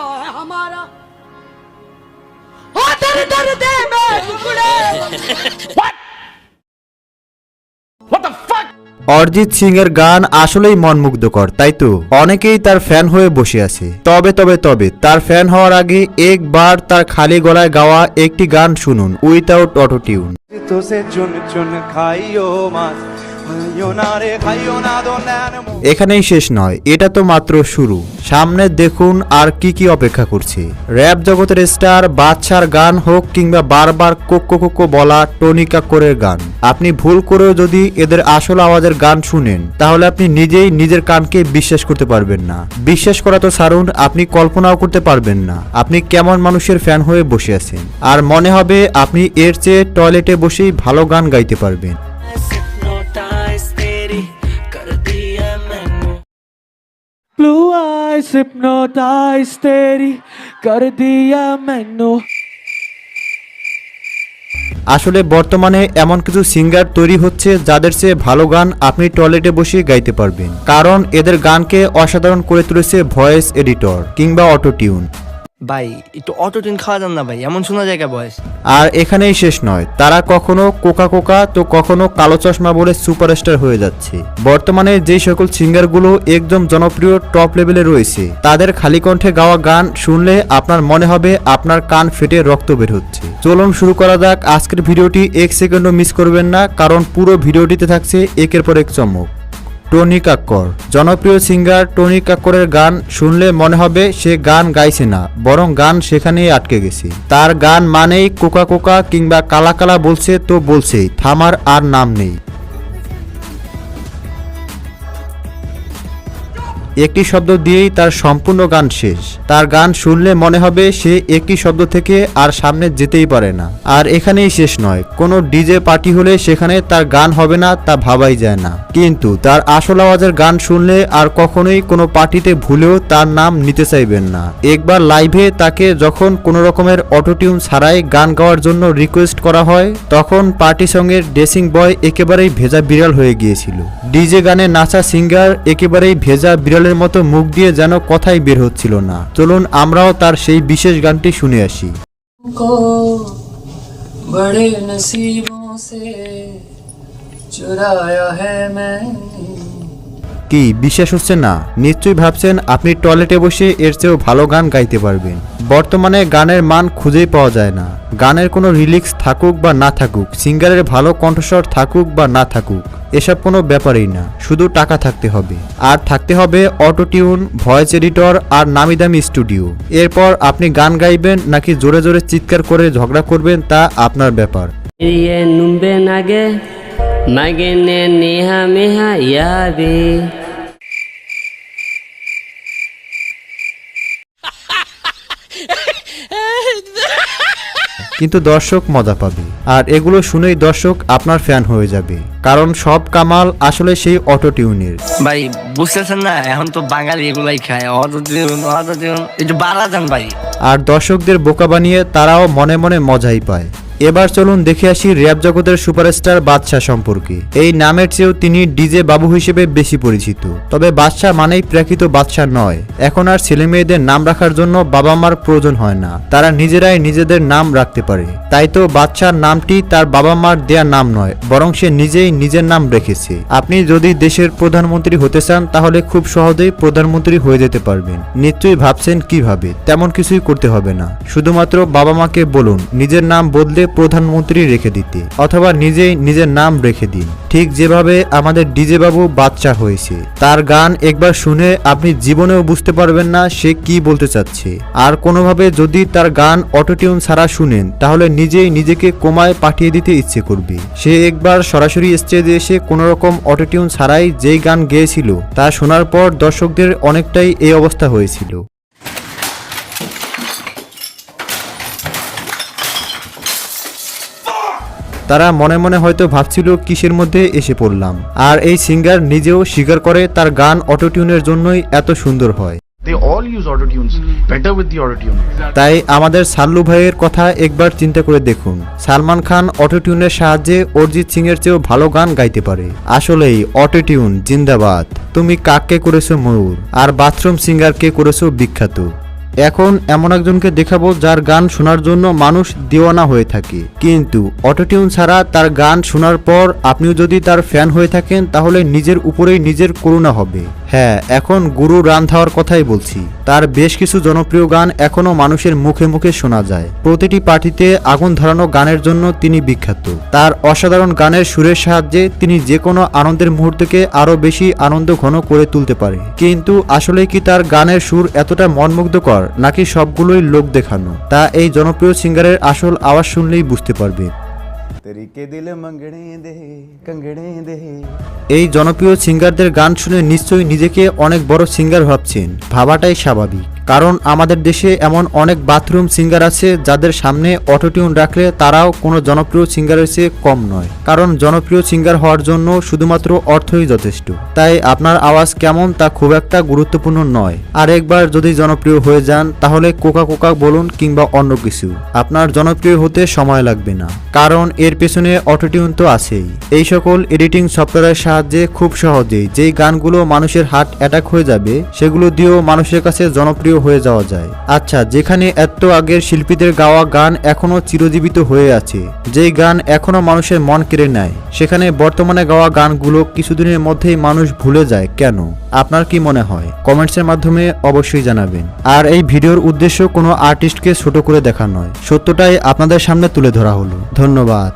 दिया है हमारा ओ दर दर दे मैं टुकड़े অরিজিৎ সিং এর গান আসলেই মনমুগ্ধকর তাই তো অনেকেই তার ফ্যান হয়ে বসে আছে তবে তবে তবে তার ফ্যান হওয়ার আগে একবার তার খালি গলায় গাওয়া একটি গান শুনুন উইথাউট অটো টিউন এখানেই শেষ নয়, এটা তো মাত্র শুরু। সামনে দেখুন আর কি কি অপেক্ষা করছে। র্যাপ জগতের স্টার, বাদশার গান হোক কিংবা বারবার কোকো কোকো বলা টনি কাক্করের গান। আপনি ভুল করেও যদি এদের আসল আওয়াজের গান শুনেন, তাহলে আপনি নিজেই নিজের কানকে বিশ্বাস করতে পারবেন না। বিশ্বাস করা তো ছাড়ুন, আপনি কল্পনাও করতে পারবেন না। আপনি কেমন মানুষের ফ্যান হয়ে বসে আছেন। আর মনে হবে আপনি এর চেয়ে টয়লেটে বসেই ভালো গান গাইতে পারবেন। ब्लू आइज हिप्नोटाइज तेरी कर दिया मैनू আসলে বর্তমানে এমন কিছু সিঙ্গার তৈরি হচ্ছে যাদের চেয়ে ভালো গান আপনি টয়লেটে বসে গাইতে পারবেন কারণ এদের গানকে অসাধারণ করে তুলেছে ভয়েস এডিটর কিংবা অটো টিউন ভাই, একটু অটো টিন খাওয়া যান না ভাই, এমন শোনা যায় বয়স আর এখানেই শেষ নয়, তারা কখনো কোকা কোকা তো কখনো কালো চশমা বলে সুপারস্টার হয়ে যাচ্ছে। বর্তমানে যে সকল সিঙ্গারগুলো একদম জনপ্রিয় টপ লেভেলে রয়েছে, তাদের খালি কণ্ঠে গাওয়া গান শুনলে আপনার মনে হবে আপনার কান ফেটে রক্ত বের হচ্ছে। চলুন শুরু করা যাক, আজকের ভিডিওটি এক সেকেন্ডও মিস করবেন না, কারণ পুরো ভিডিওটিতে থাকছে একের পর এক চমক। টনি কাক্কর। জনপ্রিয় সিঙ্গার টনি কাক্করের গান শুনলে মনে হবে সে গান গাইছে না, বরং গান সেখানেই আটকে গেছে। তার গান মানেই কোকা কোকা কিংবা কালা কালা বলছে তো বলছেই, থামার আর নাম নেই। একটি শব্দ দিয়েই তার সম্পূর্ণ গান শেষ। তার গান শুনলে মনে হবে সে একটি শব্দ থেকে আর সামনে যেতেই পারে না। আর এখানেই শেষ নয়। কোনো ডিজে পার্টি হলে সেখানে তার গান হবে না তা ভাবাই যায় না। কিন্তু তার আসল আওয়াজের গান শুনলে আর কখনোই কোনো পার্টিতে ভুলেও তার নাম নিতে চাইবেন না। একবার লাইভে তাকে যখন কোনো রকমের অটোটিউন ছাড়াই গান গাওয়ার জন্য রিকোয়েস্ট করা হয়, তখন পার্টি সঙ্গের ড্রেসিং বয় একেবারেই ভেজা বিড়াল হয়ে গিয়েছিল। ডিজে গানে নাচা সিঙ্গার একেবারেই ভেজা বিড়ালের মতো মুখ দিয়ে যেন কথাই বের হচ্ছিল না। চলুন আমরাও তার সেই বিশেষ গানটি শুনে আসি। কি বিশ্বাস হচ্ছে না? নিশ্চয়ই ভাবছেন আপনি টয়লেটে বসে এর চেয়েও ভালো গান গাইতে পারবেন। বর্তমানে গানের মান খুঁজেই পাওয়া যায় না। গানের কোনো রিলিক্স থাকুক বা না থাকুক সিঙ্গারের ভালো কণ্ঠস্বর থাকুক বা না থাকুক। এসব কোনো ব্যাপারই না শুধু টাকা থাকতে হবে। আর থাকতে হবে অটো টিউন ভয়েস এডিটর আর নামি দামি স্টুডিও। এরপর আপনি গান গাইবেন নাকি জোরে জোরে চিৎকার করে ঝগড়া করবেন তা আপনার ব্যাপার। yabe কিন্তু দর্শক মজা পাবে। আর এগুলো শুনেই দর্শক আপনার ফ্যান হয়ে যাবে। কারণ সব কামাল আসলে সেই অটো টিউনের ভাই বুঝতেছেন না? এখন তো বাঙালি এগুলাই খায়। অটো টিউন অটো টিউন একটু বাড়া যান ভাই। আর দর্শকদের বোকা বানিয়ে তারাও মনে মনে মজাই পায়। এবার চলুন দেখে আসি র্যাপ জগতের সুপারস্টার বাদশাহ সম্পর্কে। এই নামের চেয়েও তিনি ডিজে বাবু হিসেবে বেশি পরিচিত। তবে বাদশাহ মানেই প্রাকৃত বাদশাহ নয়। এখন আর ছেলে মেয়েদের নাম রাখার জন্য বাবা মার প্রয়োজন হয় না। তারা নিজেরাই নিজেদের নাম রাখতে পারে। তাই তো বাদশার নামটি তার বাবা মার দেয়া নাম নয়, বরং সে নিজেই নিজের নাম রেখেছে। আপনি যদি দেশের প্রধানমন্ত্রী হতে চান, তাহলে খুব সহজেই প্রধানমন্ত্রী হয়ে যেতে পারবেন। নিশ্চয়ই ভাবছেন কীভাবে? তেমন কিছুই করতে হবে না। শুধুমাত্র বাবা মাকে বলুন, নিজের নাম বদলে প্রধানমন্ত্রী রেখে দিতে, অথবা নিজেই নিজের নাম রেখে দিন। ঠিক যেভাবে আমাদের ডিজে বাবু বাচ্চা হয়েছে, তার গান একবার শুনে আপনি জীবনেও বুঝতে পারবেন না সে কি বলতে চাচ্ছে। আর কোনোভাবে যদি তার গান অটোটিউন ছাড়া শুনেন, তাহলে নিজেই নিজেকে কোমায় পাঠিয়ে দিতে ইচ্ছে করবে। সে একবার সরাসরি স্টেজে এসে কোনোরকম অটোটিউন ছাড়াই যেই গান গেয়েছিল, তা শোনার পর দর্শকদের অনেকটাই এই অবস্থা হয়েছিল। তারা মনে মনে হয়তো ভাবছিল কিসের মধ্যে এসে পড়লাম। আর এই সিঙ্গার নিজেও স্বীকার করে তার গান অটোটিউনের জন্যই এত সুন্দর হয়. তাই আমাদের সাল্লু ভাইয়ের কথা একবার চিন্তা করে দেখুন। সালমান খান অটোটিউনের সাহায্যে অরিজিৎ সিং এর চেয়েও ভালো গান গাইতে পারে। আসলেই অটোটিউন জিন্দাবাদ। তুমি কাককে করেছ ময়ূর আর বাথরুম সিঙ্গারকে করেছ বিখ্যাত। এখন এমন একজনকে দেখাবো যার গান শোনার জন্য মানুষ দেওয়ানা হয়ে থাকে। কিন্তু অটোটিউন ছাড়া তার গান শোনার পর আপনিও যদি তার ফ্যান হয়ে থাকেন, তাহলে নিজের উপরেই নিজের করুণা হবে। হ্যাঁ এখন গুরু রান্ধাওয়ার কথাই বলছি। তার বেশ কিছু জনপ্রিয় গান এখনও মানুষের মুখে মুখে শোনা যায়। প্রতিটি পার্টিতে আগুন ধরানো গানের জন্য তিনি বিখ্যাত। তার অসাধারণ গানের সুরের সাহায্যে তিনি যে কোনো আনন্দের মুহূর্তকে আরও বেশি আনন্দ ঘন করে তুলতে পারে। কিন্তু আসলে কি তার গানের সুর এতটা মনমুগ্ধকর, নাকি সবগুলোই লোক দেখানো? তা এই জনপ্রিয় সিঙ্গারের আসল আওয়াজ শুনলেই বুঝতে পারবে। এই জনপ্রিয় সিঙ্গারদের গান শুনে নিশ্চয়ই নিজেকে অনেক বড় সিঙ্গার ভাবছেন। ভাবাটাই স্বাভাবিক। কারণ আমাদের দেশে এমন অনেক বাথরুম সিঙ্গার আছে যাদের সামনে অটোটিউন রাখলে তারাও কোনো জনপ্রিয় সিঙ্গারের চেয়ে কম নয়। কারণ জনপ্রিয় সিঙ্গার হওয়ার জন্য শুধুমাত্র অর্থই যথেষ্ট। তাই আপনার আওয়াজ কেমন তা খুব একটা গুরুত্বপূর্ণ নয়। আর একবার যদি জনপ্রিয় হয়ে যান, তাহলে কোকা কোকা বলুন কিংবা অন্য কিছু। আপনার জনপ্রিয় হতে সময় লাগবে না। কারণ এর পেছনে অটোটিউন তো আছেই। এই সকল এডিটিং সফটওয়্যারের সাহায্যে খুব সহজেই যেই গানগুলো মানুষের হার্ট অ্যাটাক হয়ে যাবে, সেগুলো দিয়েও মানুষের কাছে জনপ্রিয় হয়ে যাওয়া যায়। আচ্ছা যেখানে এত আগের শিল্পীদের গাওয়া গান এখনও চিরজীবিত হয়ে আছে, যেই গান এখনও মানুষের মন কেড়ে নেয়, সেখানে বর্তমানে গাওয়া গানগুলো কিছুদিনের মধ্যেই মানুষ ভুলে যায় কেন? আপনার কি মনে হয়? কমেন্টসের মাধ্যমে অবশ্যই জানাবেন। আর এই ভিডিওর উদ্দেশ্য কোনো আর্টিস্টকে ছোট করে দেখা নয়, সত্যটাই আপনাদের সামনে তুলে ধরা হলো। ধন্যবাদ।